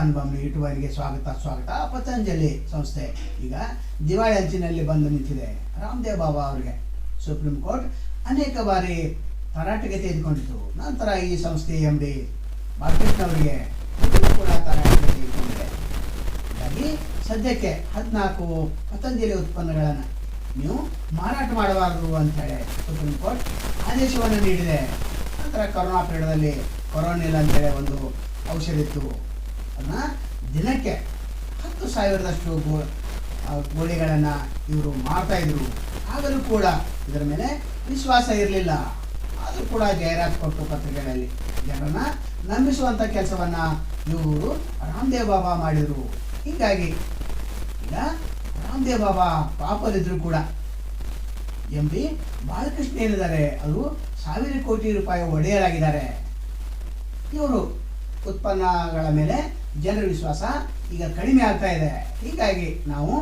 ನಮಸ್ಕಾರ ಸದಾನುಭಾಮಿ ಇಟುವರಿಗೆ ಸ್ವಾಗತ ಸ್ವಾಗತ. ಪತಂಜಲಿ ಸಂಸ್ಥೆ. ಈಗ ದಿವಾಳಿ ಅಂಚಿನಲ್ಲಿ ಬಂದು ನಿಂತಿದೆ. ರಾಮದೇವ್ ಬಾಬಾ ಅವರಿಗೆ ಸುಪ್ರೀಂ ಕೋರ್ಟ್ ಅನೇಕ ಬಾರಿ ತರಾಟೆಗೆ ತೆಗೆದುಕೊಂಡಿತು ನಂತರ ಈ ಸಂಸ್ಥೆ ಎಂ ಡಿ ಬಾಲಕೃಷ್ಣವರಿಗೆ ಕೂಡ ತರಾಟೆಗೆ ತೆಗೆದುಕೊಂಡಿದೆ. ಹೀಗಾಗಿ ಸದ್ಯಕ್ಕೆ ಹದಿನಾಲ್ಕು ಪತಂಜಲಿ ಉತ್ಪನ್ನಗಳನ್ನು ನೀವು ಮಾರಾಟ ಮಾಡಬಾರದು ಅಂತೇಳಿ ಸುಪ್ರೀಂ ಕೋರ್ಟ್ ಆದೇಶವನ್ನು ನೀಡಿದೆ. ನಂತರ ಕೊರೋನಾ ಪೀರಿಯಡ್ದಲ್ಲಿ ಕೊರೋನಿಲ್ ಅಂತೇಳಿ ಒಂದು ಔಷಧ ಇತ್ತು ದಿನಕ್ಕೆ ಹತ್ತು ಸಾವಿರದಷ್ಟು ಗೋ ಇವರು ಗೋಳಿಗಳನ್ನು ಇವರು ಮಾಡ್ತಾಯಿದ್ರು ಆಗಲೂ ಕೂಡ ಇದರ ಮೇಲೆ ವಿಶ್ವಾಸ ಇರಲಿಲ್ಲ. ಆದರೂ ಕೂಡ ಜಾಹೀರಾತು ಕೊಟ್ಟು ಪತ್ರಿಕೆಗಳಲ್ಲಿ ಜನರನ್ನ ನಂಬಿಸುವಂಥ ಕೆಲಸವನ್ನು ಇವರು ರಾಮದೇವ್ ಬಾಬಾ ಮಾಡಿದರು. ಹೀಗಾಗಿ ಈಗ ರಾಮದೇವ್ ಬಾಬಾ ಪಾಪಲಿದ್ರು ಕೂಡ. ಎಂ ಪಿ ಬಾಲಕೃಷ್ಣ ಏನಿದ್ದಾರೆ ಅವರು ಸಾವಿರ ಕೋಟಿ ರೂಪಾಯಿ ಒಡೆಯರಾಗಿದ್ದಾರೆ. ಇವರು ಉತ್ಪನ್ನಗಳ ಮೇಲೆ ಜನರ ವಿಶ್ವಾಸ ಈಗ ಕಡಿಮೆ ಆಗ್ತಾ ಇದೆ. ಹೀಗಾಗಿ ನಾವು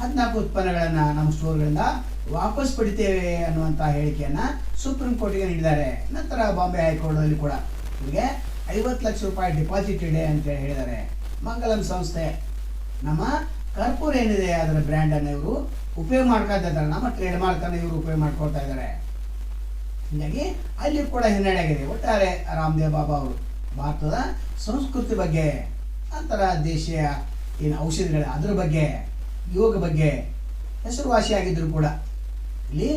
ಹದಿನಾಲ್ಕು ಉತ್ಪನ್ನಗಳನ್ನು ನಮ್ಮ ಸ್ಟೋರ್ಗಳಿಂದ ವಾಪಸ್ ಪಡಿತೇವೆ ಅನ್ನುವಂಥ ಹೇಳಿಕೆಯನ್ನು ಸುಪ್ರೀಂ ಕೋರ್ಟ್ಗೆ ನೀಡಿದ್ದಾರೆ. ನಂತರ ಬಾಂಬೆ ಹೈಕೋರ್ಟಲ್ಲಿ ಕೂಡ ಇವರಿಗೆ ಐವತ್ತು ಲಕ್ಷ ರೂಪಾಯಿ ಡಿಪಾಸಿಟ್ ಇದೆ ಅಂತ ಹೇಳಿದ್ದಾರೆ. ಮಂಗಲಂ ಸಂಸ್ಥೆ. ನಮ್ಮ ಕರ್ಪೂರ ಏನಿದೆ ಅದರ ಬ್ರ್ಯಾಂಡನ್ನು ಇವರು ಉಪಯೋಗ ಮಾಡ್ಕೊಳ್ತಾ ಇದ್ದಾರೆ. ನಮ್ಮ ಟ್ರೇಡ್ ಮಾರ್ಕನ್ನು ಇವರು ಉಪಯೋಗ ಮಾಡ್ಕೊಳ್ತಾ ಇದ್ದಾರೆ. ಹೀಗಾಗಿ ಅಲ್ಲಿ ಕೂಡ ಹಿನ್ನಡೆ ಆಗಿದೆ. ಒಟ್ಟಾರೆ ರಾಮದೇವ್ ಬಾಬಾ ಅವರು. ಭಾರತದ ಸಂಸ್ಕೃತಿ ಬಗ್ಗೆ ನಂತರ ದೇಶೀಯ ಏನು ಔಷಧಿಗಳ ಅದರ ಬಗ್ಗೆ, ಯೋಗ ಬಗ್ಗೆ ಹೆಸರುವಾಸಿಯಾಗಿದ್ದರೂ ಕೂಡ ಇಲ್ಲಿ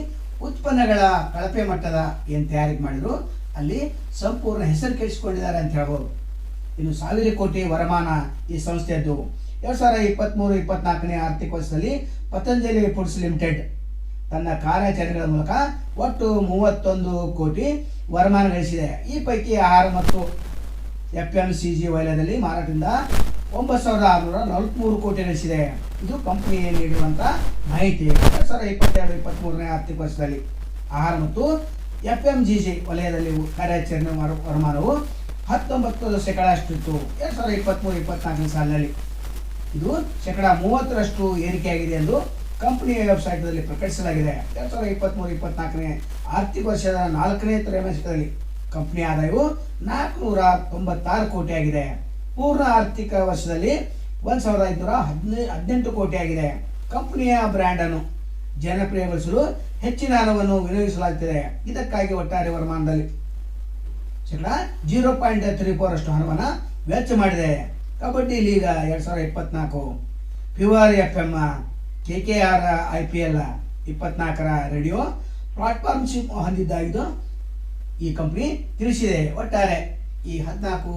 ಉತ್ಪನ್ನಗಳ ಕಳಪೆ ಮಟ್ಟದ ಏನು ತಯಾರಿಕೆ ಮಾಡಿದ್ರು, ಅಲ್ಲಿ ಸಂಪೂರ್ಣ ಹೆಸರು ಕೇಳಿಸಿಕೊಂಡಿದ್ದಾರೆ ಅಂತ ಹೇಳ್ಬೋದು. ಇನ್ನು ಸಾವಿರ ಕೋಟಿ ವರಮಾನ ಈ ಸಂಸ್ಥೆಯದ್ದು. ಎರಡು ಸಾವಿರದ ಇಪ್ಪತ್ತ್ಮೂರು ಇಪ್ಪತ್ನಾಲ್ಕನೇ ಆರ್ಥಿಕ ವರ್ಷದಲ್ಲಿ ಪತಂಜಲಿ ಫುಡ್ಸ್ ಲಿಮಿಟೆಡ್ ತನ್ನ ಕಾರ್ಯಾಚರಣೆಗಳ ಮೂಲಕ ಒಟ್ಟು ಮೂವತ್ತೊಂದು ಕೋಟಿ ವರಮಾನ ಗಳಿಸಿದೆ. ಈ ಪೈಕಿ ಆಹಾರ ಮತ್ತು ಎಫ್ ಎಂ ಸಿ ಜಿ ವಲಯದಲ್ಲಿ ಮಾರಾಟದಿಂದ ಒಂಬತ್ತು ಸಾವಿರದ ಆರುನೂರ ನಲವತ್ತ್ಮೂರು ಕೋಟಿ ನಡೆಸಿದೆ. ಇದು ಕಂಪನಿ ನೀಡಿರುವಂಥ ಮಾಹಿತಿ. ಎರಡು ಸಾವಿರದ ಇಪ್ಪತ್ತೆರಡು ಇಪ್ಪತ್ತ್ಮೂರನೇ ಆರ್ಥಿಕ ವರ್ಷದಲ್ಲಿ ಆಹಾರ ಮತ್ತು ಎಫ್ ಎಂ ಜಿ ಜಿ ವಲಯದಲ್ಲಿ ಕಾರ್ಯಾಚರಣೆ ವರ- ವರಮಾನವು ಹತ್ತೊಂಬತ್ತು ಶೇಕಡ ಅಷ್ಟಿತ್ತು ಎರಡು ಸಾವಿರದ ಇಪ್ಪತ್ತ್ಮೂರು ಇಪ್ಪತ್ನಾಲ್ಕನೇ ಸಾಲಿನಲ್ಲಿ ಇದು ಶೇಕಡ ಮೂವತ್ತರಷ್ಟು ಏರಿಕೆಯಾಗಿದೆ ಎಂದು ಕಂಪನಿಯ ವೆಬ್ಸೈಟ್ನಲ್ಲಿ ಪ್ರಕಟಿಸಲಾಗಿದೆ. ಎರಡು ಸಾವಿರದ ಇಪ್ಪತ್ತ್ಮೂರು ಇಪ್ಪತ್ನಾಲ್ಕನೇ ಆರ್ಥಿಕ ವರ್ಷದ ನಾಲ್ಕನೇ ತ್ರೈಮಾಸಿಕದಲ್ಲಿ ಕಂಪನಿ ಆದಾಯವು ನಾಲ್ಕುನೂರ ತೊಂಬತ್ತಾರು ಕೋಟಿ ಆಗಿದೆ. ಪೂರ್ಣ ಆರ್ಥಿಕ ವರ್ಷದಲ್ಲಿ ಒಂದು ಸಾವಿರದ ಐದುನೂರ ಹದಿನೈ ಹದಿನೆಂಟು ಕೋಟಿ ಆಗಿದೆ. ಕಂಪನಿಯ ಬ್ರ್ಯಾಂಡನ್ನು ಜನಪ್ರಿಯಗೊಳಿಸಲು ಹೆಚ್ಚಿನ ಹಣವನ್ನು ವಿನಿಯೋಗಿಸಲಾಗುತ್ತಿದೆ. ಇದಕ್ಕಾಗಿ ಒಟ್ಟಾರೆ ವರಮಾನದಲ್ಲಿ ಶೇಕಡ ಜೀರೋ ಪಾಯಿಂಟ್ ತ್ರೀ ಫೋರ್ ಅಷ್ಟು ಹಣವನ್ನು ವೆಚ್ಚ ಮಾಡಿದೆ. ಕಬಡ್ಡಿ ಲೀಗ ಎರಡು ಸಾವಿರದ ಇಪ್ಪತ್ನಾಲ್ಕು. Pure F M K K R I P L ಇಪ್ಪತ್ನಾಲ್ಕರ ರೇಡಿಯೋ ಪ್ಲಾಟ್ಫಾರ್ಮ್ಶಿಪ್ ಹೊಂದಿದ್ದಾಗಿದ್ದು ಈ ಕಂಪ್ನಿ ತಿಳಿಸಿದೆ. ಒಟ್ಟಾರೆ ಈ ಹದಿನಾಲ್ಕು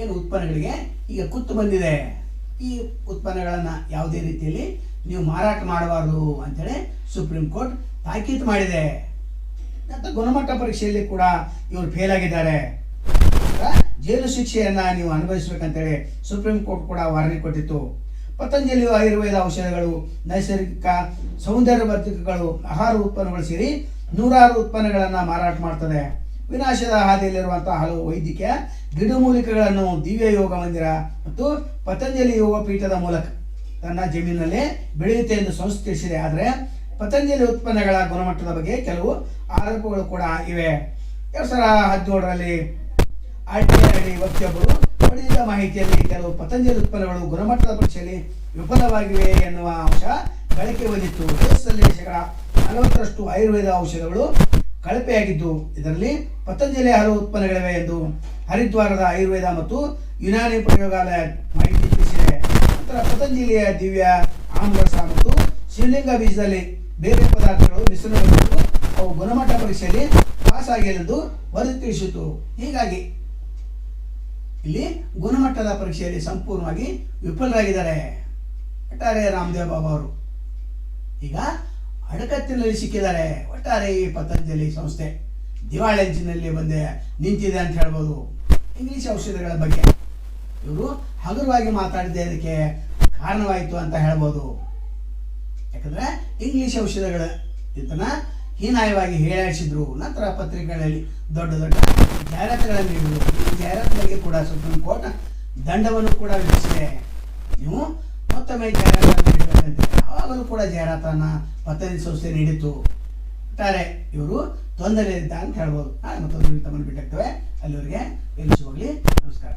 ಏನು ಉತ್ಪನ್ನಗಳಿಗೆ ಈಗ ಕುತ್ತು ಬಂದಿದೆ. ಈ ಉತ್ಪನ್ನಗಳನ್ನು ಯಾವುದೇ ರೀತಿಯಲ್ಲಿ ನೀವು ಮಾರಾಟ ಮಾಡಬಾರ್ದು ಅಂತೇಳಿ ಸುಪ್ರೀಂ ಕೋರ್ಟ್ ತಾಕೀತು ಮಾಡಿದೆ. ಮತ್ತು ಗುಣಮಟ್ಟ ಪರೀಕ್ಷೆಯಲ್ಲಿ ಕೂಡ ಇವರು ಫೇಲ್ ಆಗಿದ್ದಾರೆ. ಜೈಲು ಶಿಕ್ಷೆಯನ್ನ ನೀವು ಅನುಭವಿಸಬೇಕಂತೇಳಿ ಸುಪ್ರೀಂ ಕೋರ್ಟ್ ಕೂಡ ವಾರ್ನಿಂಗ್ ಕೊಟ್ಟಿತ್ತು. ಪತಂಜಲಿ ಆಯುರ್ವೇದ ಔಷಧಗಳು, ನೈಸರ್ಗಿಕ ಸೌಂದರ್ಯವರ್ಧಕಗಳು ಆಹಾರ ಉತ್ಪನ್ನಗಳು ಸೇರಿ ನೂರಾರು ಉತ್ಪನ್ನಗಳನ್ನು ಮಾರಾಟ ಮಾಡ್ತದೆ. ವಿನಾಶದ ಹಾದಿಯಲ್ಲಿರುವಂತಹ ಹಲವು ವೈದ್ಯಕೀಯ ಗಿಡಮೂಲಿಕೆಗಳನ್ನು ದಿವ್ಯ ಯೋಗ ಮಂದಿರ ಮತ್ತು ಪತಂಜಲಿ ಯೋಗ ಪೀಠದ ಮೂಲಕ ತನ್ನ ಜಮೀನಿನಲ್ಲಿ ಬೆಳೆಯುತ್ತೆ ಎಂದು ಸಂಸ್ಥೆ ತಿಳಿಸಿದೆ ಆದರೆ ಪತಂಜಲಿ ಉತ್ಪನ್ನಗಳ ಗುಣಮಟ್ಟದ ಬಗ್ಗೆ ಕೆಲವು ಆರೋಪಗಳು ಕೂಡ ಇವೆ. ಎರಡು ಸಾವಿರದ ಹದಿನೇಳರಲ್ಲಿ ಆರ್ ಟಿ ಐ ವ್ಯಕ್ತಿಯೊಬ್ಬರು ಪಡೆದಿದ್ದ ಮಾಹಿತಿಯಲ್ಲಿ ಕೆಲವು ಪತಂಜಲಿ ಉತ್ಪನ್ನಗಳು ಗುಣಮಟ್ಟದ ಪರೀಕ್ಷೆಯಲ್ಲಿ ವಿಫಲವಾಗಿವೆ ಎನ್ನುವ ಅಂಶ ಗಳಿಕೆ ಬಂದಿತ್ತು. ದೇಶದಲ್ಲಿ ಶೇಕಡ ನಲವತ್ತರಷ್ಟು ಆಯುರ್ವೇದ ಔಷಧಗಳು ಕಳಪೆಯಾಗಿದ್ದು, ಇದರಲ್ಲಿ ಪತಂಜಲಿಯ ಹಲವು ಉತ್ಪನ್ನಗಳಿವೆ ಎಂದು ಹರಿದ್ವಾರದ ಆಯುರ್ವೇದ ಮತ್ತು ಯುನಾನಿ ಪ್ರಯೋಗಾಲಯ ಮಾಹಿತಿ ತಿಳಿಸಿದೆ. ನಂತರ ಪತಂಜಲಿಯ ದಿವ್ಯ ಆಮ್ಲರಸ ಮತ್ತು ಶಿವಲಿಂಗ ಬೀಜದಲ್ಲಿ ಬೇರೆ ಪದಾರ್ಥಗಳು ಮಿಶ್ರಣಗೊಂಡಿದ್ದು ಅವು ಗುಣಮಟ್ಟ ಪರೀಕ್ಷೆಯಲ್ಲಿ ಪಾಸ್ ಆಗಿಲ್ಲೆಂದು ವರದಿ ತಿಳಿಸಿತು ಹೀಗಾಗಿ ಇಲ್ಲಿ ಗುಣಮಟ್ಟದ ಪರೀಕ್ಷೆಯಲ್ಲಿ ಸಂಪೂರ್ಣವಾಗಿ ವಿಫಲರಾಗಿದ್ದಾರೆ. ಒಟ್ಟಾರೆ ರಾಮದೇವ್ ಬಾಬಾ ಅವರು. ಈಗ ಅಡಕತ್ತಿನಲ್ಲಿ ಸಿಕ್ಕಿದ್ದಾರೆ. ಒಟ್ಟಾರೆ ಈ ಪತಂಜಲಿ ಸಂಸ್ಥೆ ದಿವಾಳಿ ಅಂಚಿನಲ್ಲಿ ಬಂದೆ ನಿಂತಿದೆ ಅಂತ ಹೇಳ್ಬೋದು. ಇಂಗ್ಲಿಷ್ ಔಷಧಿಗಳ ಬಗ್ಗೆ. ಇವರು ಹಗುರವಾಗಿ ಮಾತಾಡಿದೆ ಅದಕ್ಕೆ ಕಾರಣವಾಯಿತು ಅಂತ ಹೇಳ್ಬೋದು. ಯಾಕಂದ್ರೆ ಇಂಗ್ಲೀಷ್ ಔಷಧಗಳ ಇದನ್ನು ಹೀನಾಯವಾಗಿ ಹೇಳಾಡಿಸಿದ್ರು ನಂತರ ಪತ್ರಿಕೆಗಳಲ್ಲಿ ದೊಡ್ಡ ದೊಡ್ಡ ಜಾಹೀರಾತುಗಳನ್ನು ನೀಡಿದ್ರು ಈ ಜಾಹೀರಾತುಗಳಿಗೆ ಕೂಡ ಸುಪ್ರೀಂ ಕೋರ್ಟ್ ದಂಡವನ್ನು ಕೂಡ ವಿಧಿಸಿದೆ. ನೀವು ಮತ್ತೊಮ್ಮೆ ಜಾಹೀರಾತನ್ನು ಆಗಲೂ ಆವಾಗಲೂ ಕೂಡ ಜಾಹೀರಾತನ್ನು ಪತಂಜಲಿ ಸಂಸ್ಥೆ ನೀಡಿತು ಒಟ್ಟಾರೆ ಇವರು ತೊಂದರೆ ಅಂತ ಹೇಳ್ಬೋದು. ನಾಳೆ ಮತ್ತೊಂದು ತಮ್ಮನ್ನು ಬಿಟ್ಟಾಗ್ತವೆ ಅಲ್ಲಿವರೆಗೆ ಎಲ್ಲಿಸಿ ಹೋಗಲಿ ನಮಸ್ಕಾರ.